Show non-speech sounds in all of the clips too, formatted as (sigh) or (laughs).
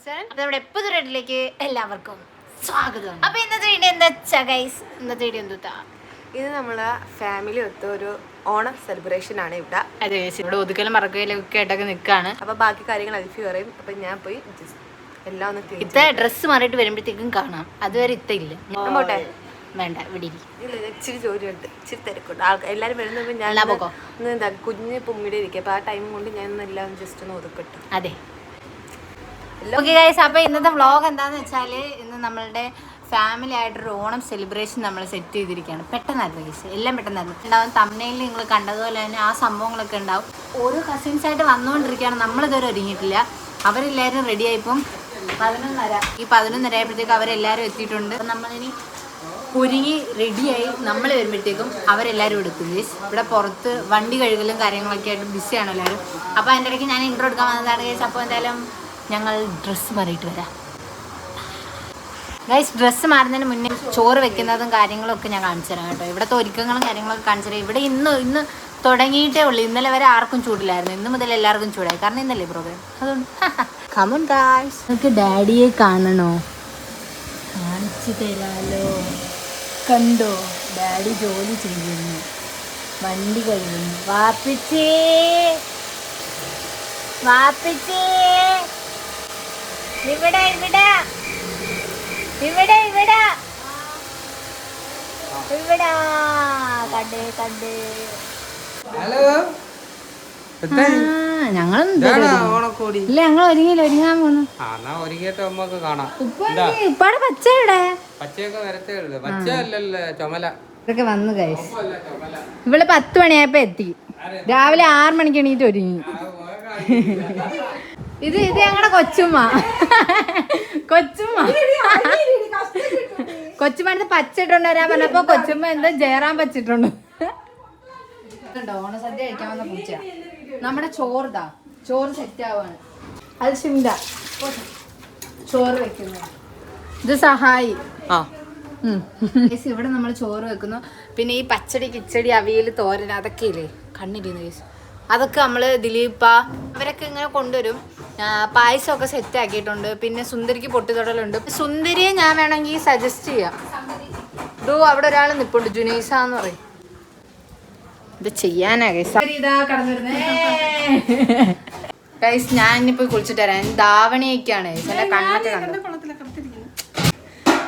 കുറിച്ചാണ് നമ്മുടെ എപ്പോ റെഡിലേക്ക് എല്ലാവർക്കും സ്വാഗതം. അപ്പൊ ഇന്നത്തെ വീഡിയോ എന്താ വെച്ചാ ഗൈസ് ഇന്നത്തെ വീഡിയോ എന്താ ഇത് നമ്മളെ ഫാമിലി ഒത്ത് ഒരു ഓണം സെലിബ്രേഷൻ ആണ് ഇവിടെ. അതെ ചേച്ചി ഇവിടെ ഒതുക്കലും മറക്കലും ഒക്കെ ആയിട്ടൊക്കെ നിൽക്കാണ്. അപ്പൊ ബാക്കി കാര്യങ്ങൾ അൽഫി പറയും. അപ്പൊ ഞാൻ പോയി just എല്ലാം ഒന്ന് ക്ലീൻ ഇത്ത ഡ്രസ്സ് മാറിയിട്ട് വരുമ്പോഴത്തേക്കും കാണാം. അതുവരെ ഇത്ത ഇല്ല. ഞാൻ പോട്ടെ? വേണ്ട ഇവിടെ ഇരി. ഇല്ല ഇത് ഇച്ചിരി ജോലിയുണ്ട്. ഇച്ചിരി തിരക്കുണ്ട്. ആൾക്കാർ എല്ലാവരും വരുന്നപ്പോൾ ഞാൻ എന്നാ പോക്കോ. ഒന്ന് എന്താ കുഞ്ഞ് പൊങ്ങിടെ ഇരിക്കും. അപ്പൊ ആ ടൈം കൊണ്ട് ഞാൻ ഒന്ന് എല്ലാം ജസ്റ്റ് ഒന്ന് ഒതുക്കിട്ടു. അതെ. ഓക്കെ ഗൈസ് അപ്പോൾ ഇന്നത്തെ വ്ളോഗ് എന്താന്ന് വെച്ചാൽ ഇന്ന് നമ്മളുടെ ഫാമിലി ആയിട്ടൊരു ഓണം സെലിബ്രേഷൻ നമ്മൾ സെറ്റ് ചെയ്തിരിക്കുകയാണ്. പെട്ടെന്നായിരുന്നു ഗൈസ് എല്ലാം പെട്ടെന്നായിരുന്നു. ഉണ്ടാവും തമ്മനയിൽ നിങ്ങൾ കണ്ടതുപോലെ തന്നെ ആ സംഭവങ്ങളൊക്കെ ഉണ്ടാവും. ഓരോ കസിൻസ് ആയിട്ട് വന്നുകൊണ്ടിരിക്കുകയാണ്. നമ്മളിതുവരെ ഒരുങ്ങിയിട്ടില്ല. അവരെല്ലാവരും റെഡി ആയിപ്പം പതിനൊന്നര. ഈ പതിനൊന്നര ആയപ്പോഴത്തേക്ക് അവരെല്ലാവരും എത്തിയിട്ടുണ്ട്. നമ്മളിനി ഒരുങ്ങി റെഡിയായി നമ്മൾ വരുമ്പോഴത്തേക്കും അവരെല്ലാവരും എടുക്കും ഗൈസ് ഇവിടെ പുറത്ത് വണ്ടി കഴുകലും കാര്യങ്ങളൊക്കെ ആയിട്ട് ബിസിയാണ് എല്ലാവരും. അപ്പോൾ അതിന്റെ ഇടയ്ക്ക് ഞാൻ ഇൻട്രോ എടുക്കാൻ വന്നതാണ് ഗൈസ് അപ്പോൾ എന്തായാലും ഞങ്ങൾ ഡ്രസ്സ് മാറിയിട്ട് വരാം. ഗൈസ് ഡ്രസ്സ് മാറുന്നതിന് മുന്നേ ചോറ് വെക്കുന്നതും കാര്യങ്ങളൊക്കെ ഞാൻ കാണിച്ചു തരാം കേട്ടോ. ഇവിടുത്തെ ഒരുക്കങ്ങളും കാര്യങ്ങളൊക്കെ കാണിച്ചു തരാം. ഇവിടെ ഇന്ന് ഇന്ന് തുടങ്ങിയിട്ടേ ഉള്ളൂ. ഇന്നലെ വരെ ആർക്കും ചൂടില്ലായിരുന്നു. ഇന്ന് മുതൽ എല്ലാവർക്കും ചൂടായി. കാരണം ഇന്നല്ലേ പ്രോഗ്രാം അതുകൊണ്ട് (laughs) കമൺ ഗായ്സ് നിങ്ങൾക്ക് ഡാഡിയെ കാണണോ? കാണിച്ചു തരാലോ. കണ്ടോ? ഡാഡി ജോലി ചെയ്യുന്നു. വണ്ടി കഴുകുന്നു. വാപ്പിച്ചേ. വാപ്പിച്ചേ. ഇവിടെ ഇവിടെ. ഇവിടെ ഇവിടെ. ഇവിടെ. കണ്ടേ കണ്ടേ. ഹലോ? ഇല്ല ഞങ്ങൾ ഒരുങ്ങിയില്ല ഒരുങ്ങാൻ പോന്നു. ആ എന്നാ ഒരുങ്ങിയിട്ട് നമുക്ക് കാണാം. ഇപ്പാടെ പച്ച പച്ചയൊക്കെ വരത്തേ ഉള്ളു. പച്ച അല്ലല്ലേ ചുമല. ഇതൊക്കെ വന്നു കൈസ് ഇവൾ പത്ത് മണിയായപ്പോ എത്തി. രാവിലെ ആറ് മണിക്ക് എണീറ്റ് ഒരുങ്ങി. ഇത് ഇത് ഞങ്ങളുടെ കൊച്ചുമ്മ. കൊച്ചുമ്മ. കൊച്ചുമ്മ പച്ചിട്ടുണ്ട് വരാൻ പറഞ്ഞപ്പോ കൊച്ചുമ്മ എന്താ ജയറാൻ പച്ചിട്ടുണ്ട്. ഓണസദ്യ കഴിക്കാൻ വന്ന പൂച്ച നമ്മുടെ ചോറുതാ. ചോറ് സെറ്റ് ആവാണ് അത് ചിന്ത ചോറ് വെക്കുന്നു. ഇത് സഹായി. ആ. Guys, ഇവിടെ നമ്മൾ ചോറ് വെക്കുന്നു. പിന്നെ ഈ പച്ചടി കിച്ചടി അവിയൽ തോരൻ അതൊക്കെ ഇല്ലേ കണ്ണിരുന്നു കേസ് അതൊക്കെ നമ്മൾ ദിലീപ അവരൊക്കെ ഇങ്ങനെ കൊണ്ടുവരും. പായസം പായസമൊക്കെ സെറ്റ് ആക്കിയിട്ടുണ്ട്. പിന്നെ സുന്ദരിക്ക് പൊട്ടിത്തൊടലുണ്ട്. സുന്ദരിയെ ഞാൻ വേണമെങ്കിൽ സജസ്റ്റ് ചെയ്യാം. ഇതോ അവിടെ ഒരാൾ നിപ്പുണ്ട്. ജുനൈസ എന്ന് പറയും. ഇത് ചെയ്യാനാ ഗൈസ്. ഗൈസ് ഞാൻ ഇനി പോയി കുളിച്ചിട്ട് വരാം. ധാവണിയൊക്കെയാണ് എന്റെ കണ്ണൊക്കെ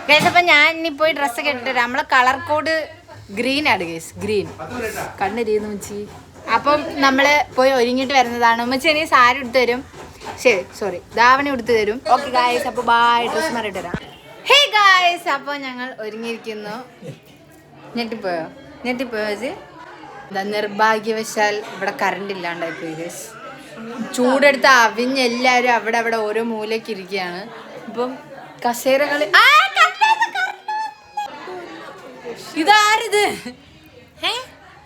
ഗൈസ് അപ്പൊ ഞാൻ ഇനി പോയി ഡ്രസ്സൊക്കെ ഇട്ടിട്ട് തരാം നമ്മളെ കളർ കോഡ് ഗ്രീൻ ആണ് ഗൈസ്. ഗ്രീൻ കണ്ണിരിക്കുന്നു ഉച്ചി അപ്പം നമ്മൾ പോയി ഒരുങ്ങിട്ട് വരുന്നതാണ്. ഉമ്മച്ചി ഇനി സാരി എടുത്തു തരും. ശരി സോറി ധാവണി എടുത്തു തരും. ഓക്കെ ഗായ്സ് അപ്പൊ ബായ് ഡ്രസ് മാറിയിട്ട് വരാം. ഹേ ഗായ്സ് അപ്പോൾ ഞങ്ങൾ ഒരുങ്ങിയിരിക്കുന്നു. ഞെട്ടിപ്പോയോ? ഞെട്ടിപ്പോയോ ചേച്ചി നിർഭാഗ്യവശാൽ ഇവിടെ കറണ്ട് ഇല്ലാണ്ടായി പോയി ഗൈസ് ചൂടെടുത്ത് അവിഞ്ഞ് എല്ലാവരും അവിടെ അവിടെ ഓരോ മൂലയ്ക്ക് ഇരിക്കുകയാണ്. ഇപ്പം കസേരകളി. ഇതാരിത്? ഏ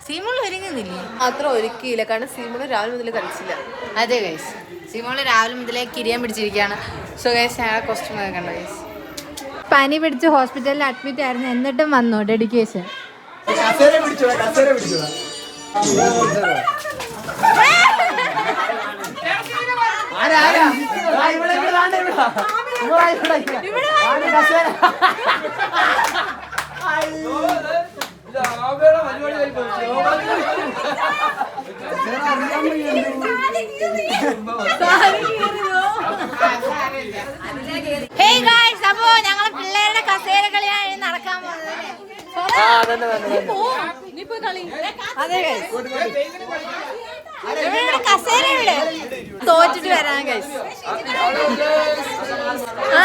സീമോൾ ഒരുങ്ങുന്നില്ലേ? മാത്രം ഒരുക്കിയില്ല. കാരണം സീമോൾ രാവിലെ മുതൽ കളിച്ചില്ല. അതെ ഗൈസ് സീമോൾ രാവിലെ മുതലേ കിരിയാൻ പിടിച്ചിരിക്കുകയാണ് സോ ഗൈസ് ഞങ്ങളെ കോസ്റ്റ്യൂം കണ്ടോ ഗൈസ് പനി പിടിച്ച് ഹോസ്പിറ്റലിൽ അഡ്മിറ്റ് ആയിരുന്നു. എന്നിട്ടും വന്നു. ഡെഡിക്കേഷൻ ഹേ ഗൈസ് അപ്പോ ഞങ്ങളെ പിള്ളേരുടെ കസേര കളിയാണ് നടക്കാൻ പോകുന്നത്. കസേര ഇവിടെ. തോറ്റിട്ട് വരാൻ ഗൈസ് ആ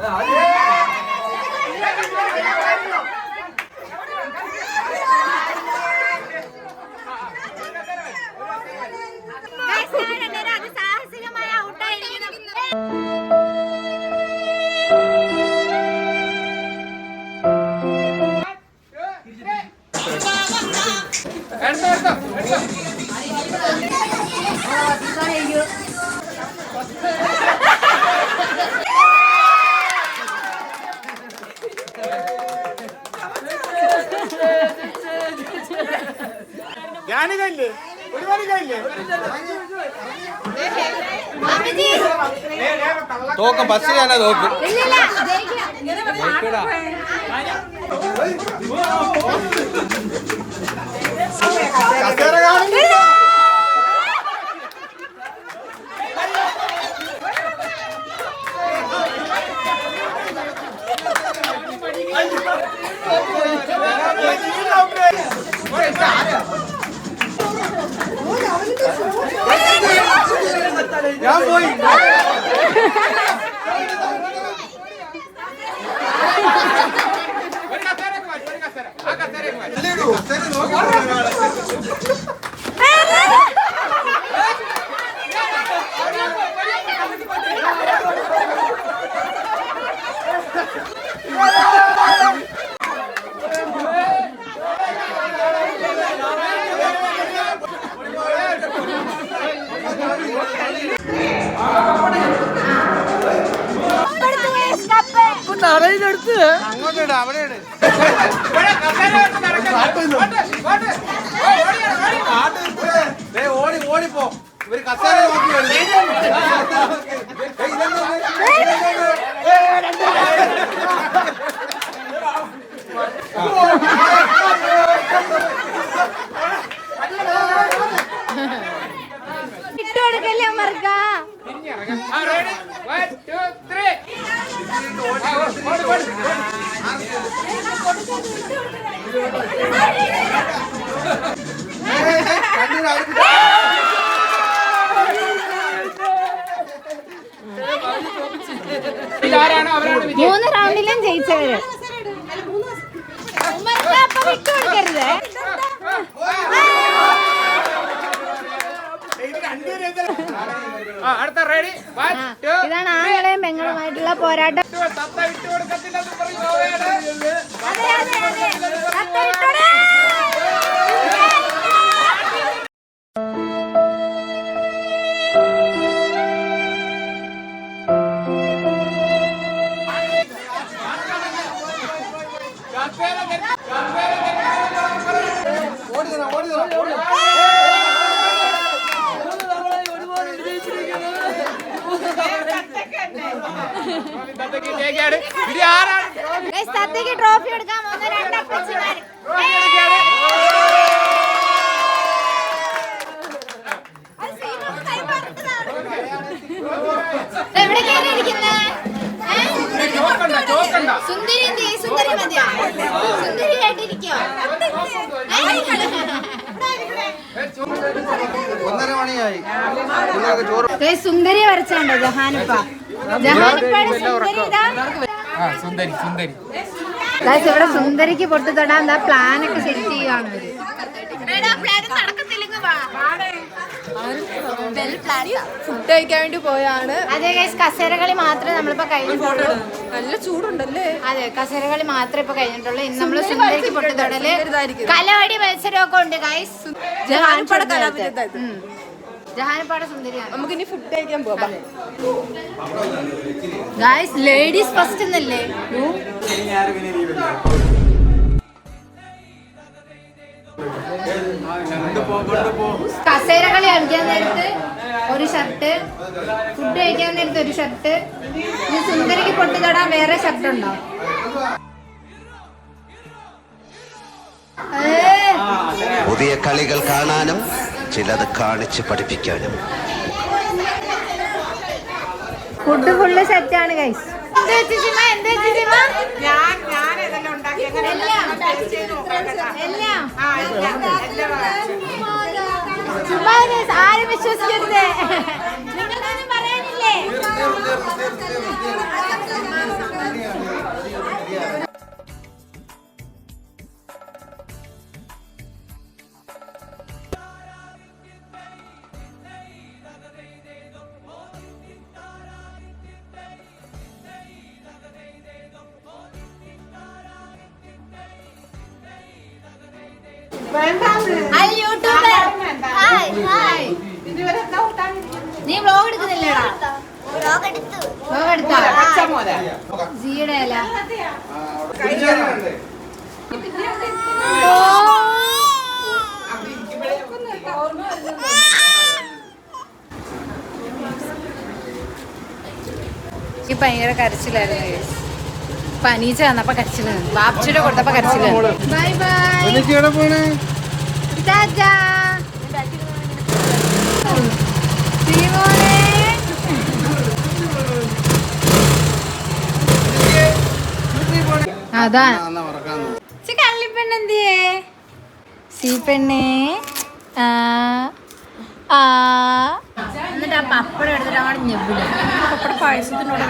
Yeah, yeah. തോക്കും ഓ തന്നെ തോക്കും ജയിക്കൂടാ. ഞാൻ പോയി ഒരു കസേരയൊക്കെ മാറ്റി, ഒരു കസേര. ആ കസേരയൊക്കെ മാറ്റി. ചോറ് സുന്ദരി വരച്ചാണ്ടോ ജഹാനിപ്പ. ജഹാനിപ്പയുടെ സുന്ദരി ഇതാ. സുന്ദരി സുന്ദരി. ഇവിടെ സുന്ദരിക്ക് പൊട്ടു തൊടാൻ എന്താ പ്ലാൻ ഒക്കെ സെറ്റ് ചെയ്യുകയാണ് ഇവർ. ഫുഡ് കഴിക്കാൻ വേണ്ടി പോയാണ്. അതെ ഗൈസ് കസേരകളി മാത്രമേ നമ്മളിപ്പോ കഴിഞ്ഞിട്ടുള്ളൂ. നല്ല ചൂടുണ്ടല്ലേ? അതെ കസേരകളി മാത്രമേ ഇപ്പൊ കഴിഞ്ഞിട്ടുള്ളൂ. ഇന്ന് നമ്മൾ സുന്ദരിക്ക് പൊട്ടു തൊടൽ കലവടി മത്സരമൊക്കെ ഉണ്ട് ഗൈസ് ജഹാനിപ്പാടെ കലാവിരുദ്ധ ഇത്. ജഹാനിപ്പാടെ സുന്ദരിയാണ്. നമുക്കിനി ഫുഡ് കഴിക്കാൻ പോവാം. ഗൈസ് ലേഡീസ് ഫസ്റ്റ് എന്നല്ലേ? കസേരകളി കളിക്കാൻ നേരത്ത് ഒരു ഷർട്ട് ഫുഡ് കഴിക്കാൻ നേരത്ത് ഒരു ഷർട്ട് ഇനി സുന്ദരിക്ക് പൊട്ടി തൊടാൻ വേറെ ഷർട്ട് ഉണ്ടോ? പുതിയ കളികൾ കാണാനും ചിലത് കാണിച്ച് പഠിപ്പിക്കാനും. ഫുഡ് ഫുള്ള് സെറ്റാണ് ഗൈസ് എന്താ ചേച്ചിമ എന്താ ചേച്ചിമ ഞാൻ ഞാൻ ഇതെല്ലാം ഉണ്ടാക്കി? എല്ലാം. ചുമ്മാ guys, ആരും വിശ്വസിക്കരുത്. നിങ്ങൾക്കൊന്നും പറയാനില്ലേ? ഭയങ്കര കരച്ചിലായിരുന്നു. പനി പനീച്ച വന്നപ്പോ കരച്ചിൽ. ബാപ്ചിയുടെ കൊടുത്തപ്പോ കരച്ചിൽ. Bye bye. അതാ. ചി കള്ളിപ്പെണ്ണെന്തിയേ സീ പെണ്ണേ ആ. ആ. എന്നിട്ട് ആ പപ്പടം എടുത്തിട്ട് അങ്ങോട്ട് ഞെവിടും പപ്പട പായസത്തിനോട്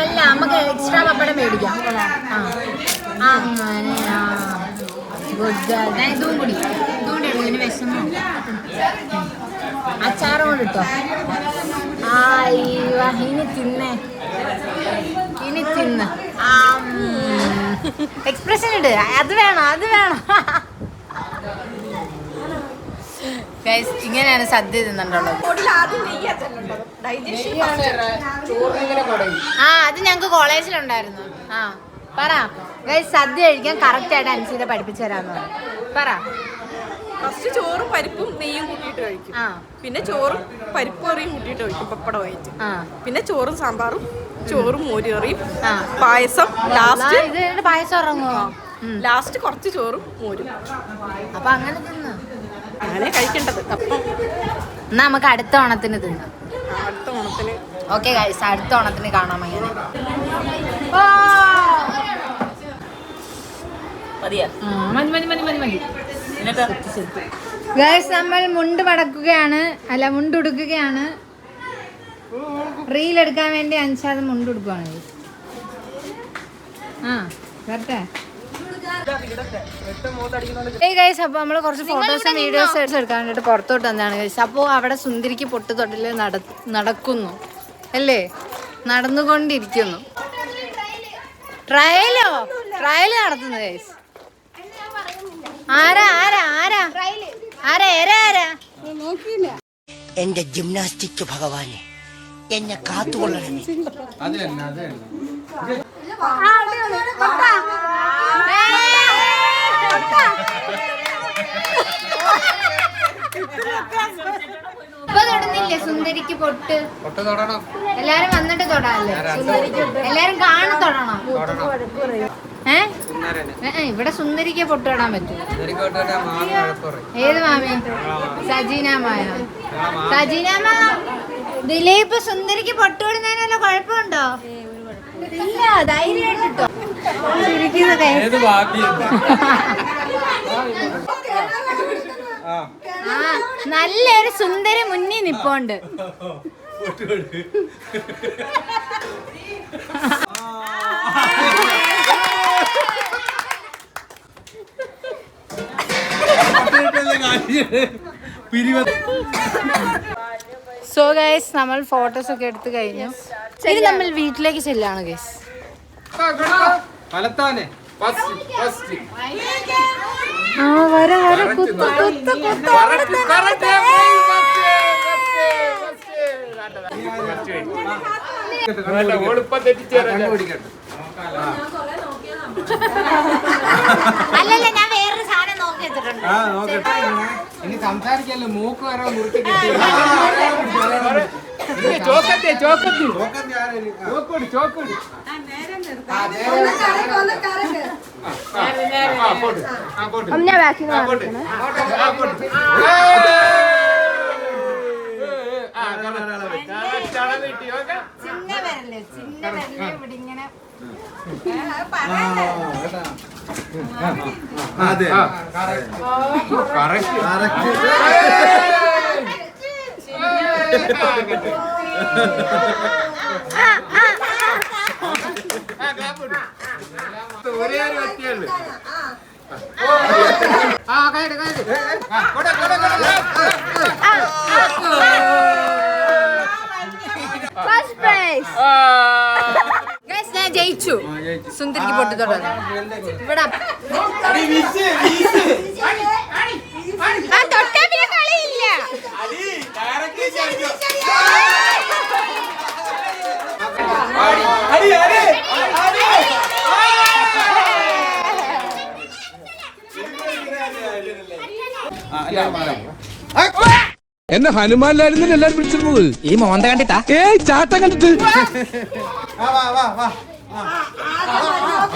അല്ല നമുക്ക് എക്സ്ട്രാ പപ്പടം മേടിക്കാം. അച്ചാറും കൂടി ഇട്ടോ. ആ ഇനി തിന്നേ. ഇനി തിന്ന്. എക്സ്പ്രഷൻ ഇട്. അത് വേണം അത് വേണം. ഇങ്ങനെയാണ് സദ്യ തിന്നിട്ടുള്ളത് ആ അത് ഞങ്ങക്ക് കോളേജിലുണ്ടായിരുന്നു. ആ പറ. ഗൈസ് സദ്യ കഴിക്കാൻ കറക്റ്റ് ആയിട്ട് അനുസരിച്ച് പഠിപ്പിച്ചു തരാന്ന് പറ. ഫസ്റ്റ് ചോറും പരിപ്പും നെയ്യും കൂട്ടിയിട്ട് കഴിക്കും. ആ. പിന്നെ ചോറും പരിപ്പ് കറിയും കൂട്ടിയിട്ട് കഴിക്കും പപ്പടമായിട്ട് ആ. പിന്നെ ചോറും സാമ്പാറും ചോറും മോര് കറിയും ആ. പായസം ലാസ്റ്റ് പായസം ഇറങ്ങുമോ ലാസ്റ്റ് കുറച്ച് ചോറും മോരും. അപ്പൊ അങ്ങനെ തിന്നു. അങ്ങനെ കഴിക്കേണ്ടത്. അപ്പം എന്നാ നമുക്ക് അടുത്ത ഓണത്തിന് തിന്നാം അടുത്ത ഓണത്തിന്. ഓക്കെ ഗൈസ് അടുത്ത ഓണത്തിന് കാണാം അങ്ങനെ ഗൈസ് നമ്മൾ മുണ്ട് പടക്കുകയാണ് അല്ല മുണ്ട് ഉടുക്കുകയാണ്. റീൽ എടുക്കാൻ വേണ്ടി അഞ്ചാതെ മുണ്ട് ഉടുക്കുകയാണ്. ആ വരട്ടെ. ഗൈസ് അപ്പോൾ നമ്മൾ കുറച്ച് ഫോട്ടോസും വീഡിയോസും എടുക്കാൻ വേണ്ടിയിട്ട് പുറത്തോട്ട് വന്നതാണ് ഗൈസ് അപ്പോൾ അവിടെ സുന്ദരിക്ക് പൊട്ട് തൊട്ടിൽ നട നടക്കുന്നു. അല്ലേ? നടന്നുകൊണ്ടിരിക്കുന്നു. ട്രയലോ ട്രയൽ നടത്തുന്നു ഗൈസ് ആരാ ആരാ ആരാ? ആരാ ആരാ ആരാ? എന്റെ ജിംനാസ്റ്റിക് ഭഗവാനെ എന്നെ കാത്തുകൊള്ളണമേ. തൊടുന്നില്ലേ? സുന്ദരിക്ക് പൊട്ട്. പൊട്ട് തൊടണം. എല്ലാരും വന്നിട്ട് തൊടാല്ലേ? എല്ലാരും കാണു തൊടണം. ഏ? ഏ, ഏ, ഇവിടെ സുന്ദരിക്ക് പൊട്ട് തൊടാൻ പറ്റും ഏത് മാമി? സജീനാമായ സജീനാമ ദിലീപ് സുന്ദരിക്ക് പൊട്ട് തൊടുന്നതിന് വല്ല കുഴപ്പമുണ്ടോ? ഇല്ല ധൈര്യമായിട്ടോ നല്ലൊരു സുന്ദരി മുന്നിൽ നിപ്പോണ്ട് പിരിവ സോ ഗൈസ് നമ്മൾ ഫോട്ടോസ് ഒക്കെ എടുത്തു കഴിഞ്ഞു. ഇനി നമ്മൾ വീട്ടിലേക്ക് ചെല്ലാണ് ഗൈസ് ഫലത്താനെ ഫസ്റ്റ് ഫസ്റ്റ് ആ വര വര. കുത്തു കുത്തു കുത്തു. അല്ലല്ല ഞാൻ ആ നോക്കട്ടെ ഇനി സംസാരിക്കല്ലോ മൂക്ക് വരെ മുറുക്കി കിട്ടി ചോക്കത്തെ ചോക്കത്തി ചോക്കോട് ചോക്കോട് കിട്ടി, okay? ചിന്ന വരല്ലേ ചിന്ന വരല്ലേ ഇവിടെ ഇങ്ങനെ അതെ. ഒരേ ഒരു വ്യക്തിയുള്ളൂ ആ. കയറി കയറി കൊട കൊട കൊട ഫസ്റ്റ് പ്രൈസ് ഗൈസ് ഞാൻ ജയിച്ചു. സുന്ദരിക്ക് പൊട്ടി അതോടെ ഇവിടെ. തൊട്ടാ പിന്നെ കളിയില്ല. എന്നെ ഹനുമാനിലായിരുന്നു എല്ലാരും വിളിച്ചിരുന്നത്. ഈ മോന്ത കണ്ടിട്ടാ? ഏയ് ചാട്ട കണ്ടിട്ട്. വാ, വാ, വാ, വാ.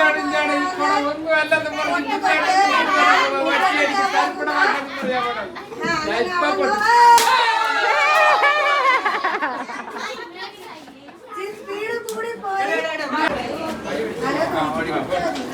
അതെ, അടിച്ചോ, അടിച്ചോ. അടിച്ചോ, അടി. ആ, പോയി.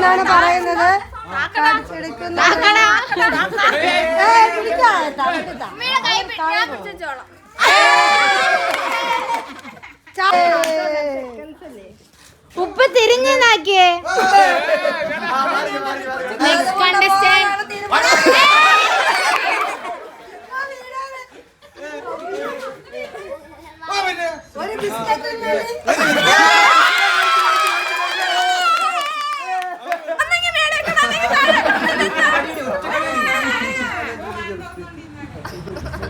എന്നാണ് പറയുന്നത്? ഉപ്പ് തിരിഞ്ഞു നാക്കിയേ ഒരു കണ്ടസ്റ്റന്റ് ആ, പിന്നെ. ചാടി കടി വീട്ടിൽ ചെല്ലാമെന്ന്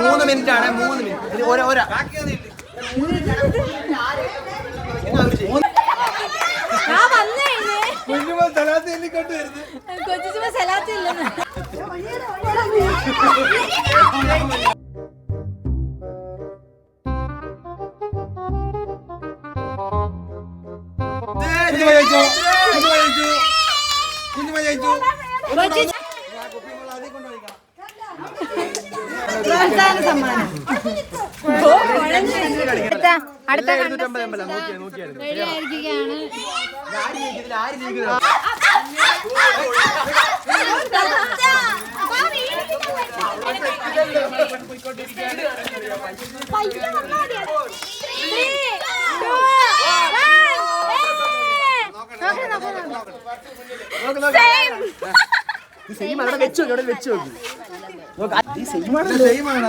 മൂന്ന് മിനിറ്റ്. ആണ് മൂന്ന് മിനിറ്റ് കൊച്ചു ജയിച്ചു? ജയിച്ചു? കുഞ്ഞുമ ജയിച്ചു? അടുത്ത ആയിരിക്കുകയാണ്. സെയിം അവിടെ വെച്ച് നോക്കി അവിടെ വെച്ച് നോക്കി. സെയിം ആണ്. സെയിം ആണ്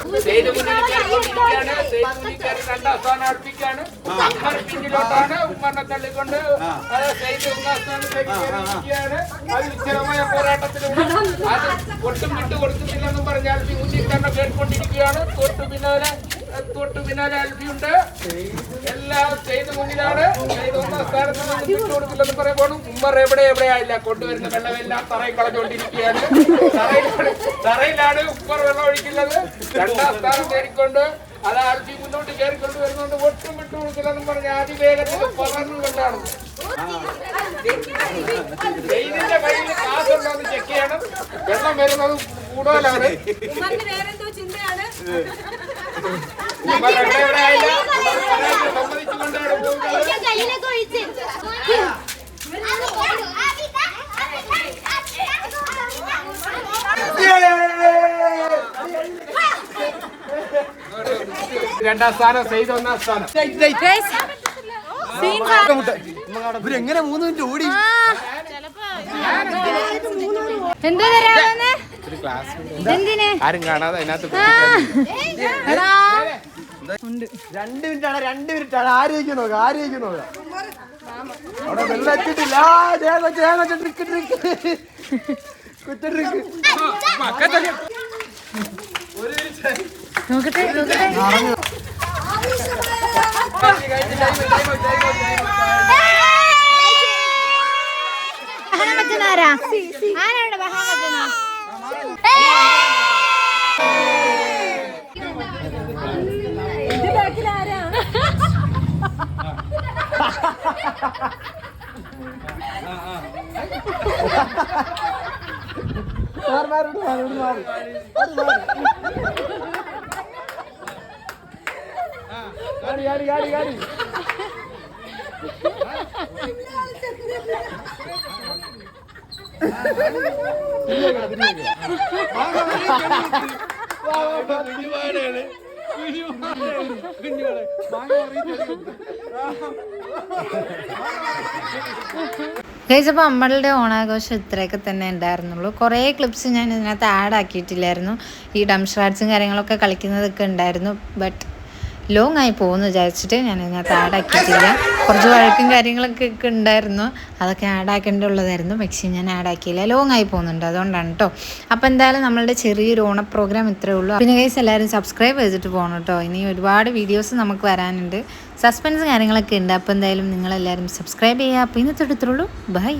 അവൻ അല്ല അല്ല സെയിം ഗൈസ് അത് പക്ഷേ രണ്ടാം സ്ഥാനം അടുപ്പിക്കാണ് ഉമ്മർ പിന്നിലോട്ടാണ് ഉമ്മറിനെ തള്ളിക്കൊണ്ട് കയറിയിരിക്കുകയാണ് അത് വിചിത്രമായ പോരാട്ടത്തിലൂടെ അത് ഒട്ടും വിട്ടുകൊടുക്കുന്നില്ലെന്നും പറഞ്ഞാൽ പറഞ്ഞ് മുന്നിൽ തന്നെ കേട്ടുകൊണ്ടിരിക്കുകയാണ് തൊട്ടു പിന്നാലെ തൊട്ടു പിന്നാലെ അൽഫിയുണ്ട് എല്ലാം ചെയ്ത് മുന്നിലാണ്. ചെയ്ത് ഒന്നാം സ്ഥാനത്ത് നിന്ന് വിട്ടു കൊടുക്കില്ലെന്ന് പറയുമ്പോൾ ഉമ്മർ എവിടെ എവിടെയായില്ല. കൊണ്ടുവരുന്ന വെള്ളമെല്ലാം തറയിൽ കളഞ്ഞുകൊണ്ടിരിക്കുകയാണ്. തറയിലാണ് തറയിലാണ് ഉമ്മർ വെള്ളം ഒഴിക്കുന്നത്. രണ്ടാം സ്ഥാനം കയറിക്കൊണ്ട് അത് ആർത്തി മുന്നോട്ട് കയറിക്കൊണ്ട് വരുന്നുണ്ട് ഒട്ടും വിട്ടു കൊടുക്കില്ലെന്നും പറഞ്ഞ് അതിവേഗത്തിൽ പകർന്നുകൊണ്ടാണ് കൊണ്ടാണ്. കയ്യിൽ എന്ന് ചെക്ക് ചെയ്യണം. വെള്ളം വരുന്നതും കൂടുതലാണ്. രണ്ടാം സ്ഥാനം സെയ്ത് ഒന്നാം സ്ഥാനം. ഇവരെങ്ങനെ മൂന്ന് മിനിറ്റ് ഓടി? എന്താ തരാമെന്ന് ആരും കാണാതെ അതിനകത്ത് രണ്ട് മിനിറ്റ് ആണ് രണ്ട് മിനിറ്റ് ആണ് ആരോഗ്യം നോക്കാം ആരോഗ്യം നോക്കാം? അവിടെ വെള്ളം എത്തിട്ടില്ല ട്രിക്ക് ട്രിക്ക്. കുറ്റ ട്രിക്ക്. നോക്കട്ടെ നോക്കട്ടെ. ബഹളം വെക്കുന്ന ആരാ ആരാണ് ബഹളം വെക്കുന്ന മാറി മാറി ഇങ്ങോട്ട് മാറി ഇങ്ങോട്ട് മാറി അത് മാറി ഗാഡി ഗാഡി ഗാഡി ഗൈസ് അപ്പോൾ നമ്മളുടെ ഓണാഘോഷം ഇത്രയൊക്കെ തന്നെ ഉണ്ടായിരുന്നുള്ളൂ. കുറേ ക്ലിപ്സ് ഞാൻ ഇതിനകത്ത് ആഡ് ആക്കിയിട്ടില്ലായിരുന്നു. ഈ ഡംഷാർട്സും കാര്യങ്ങളൊക്കെ കളിക്കുന്നതൊക്കെ ഉണ്ടായിരുന്നു. ബട്ട് ലോങ് ആയി പോകുമെന്ന് വിചാരിച്ചിട്ട് ഞാൻ അതിനകത്ത് ആഡ് ആക്കിയിട്ടില്ല. കുറച്ച് വഴക്കും കാര്യങ്ങളൊക്കെ ഉണ്ടായിരുന്നു. അതൊക്കെ ആഡ് ആക്കേണ്ടതുള്ളതായിരുന്നു. പക്ഷേ ഞാൻ ആഡ് ആക്കിയില്ല. ലോങ് ആയി പോകുന്നുണ്ട്. അതുകൊണ്ടാണ് കേട്ടോ അപ്പോൾ എന്തായാലും നമ്മളുടെ ചെറിയൊരു ഓണ പ്രോഗ്രാം ഇത്രേ ഉള്ളൂ. പിന്നെ കേസ് എല്ലാവരും സബ്സ്ക്രൈബ് ചെയ്തിട്ട് പോകണം കേട്ടോ ഇനി ഒരുപാട് വീഡിയോസ് നമുക്ക് വരാനുണ്ട്. സസ്പെൻസ് കാര്യങ്ങളൊക്കെ ഉണ്ട്. അപ്പോൾ എന്തായാലും നിങ്ങളെല്ലാവരും സബ്സ്ക്രൈബ് ചെയ്യുക. അപ്പോൾ ഇന്നത്തെ എടുത്തുള്ളൂ ബൈ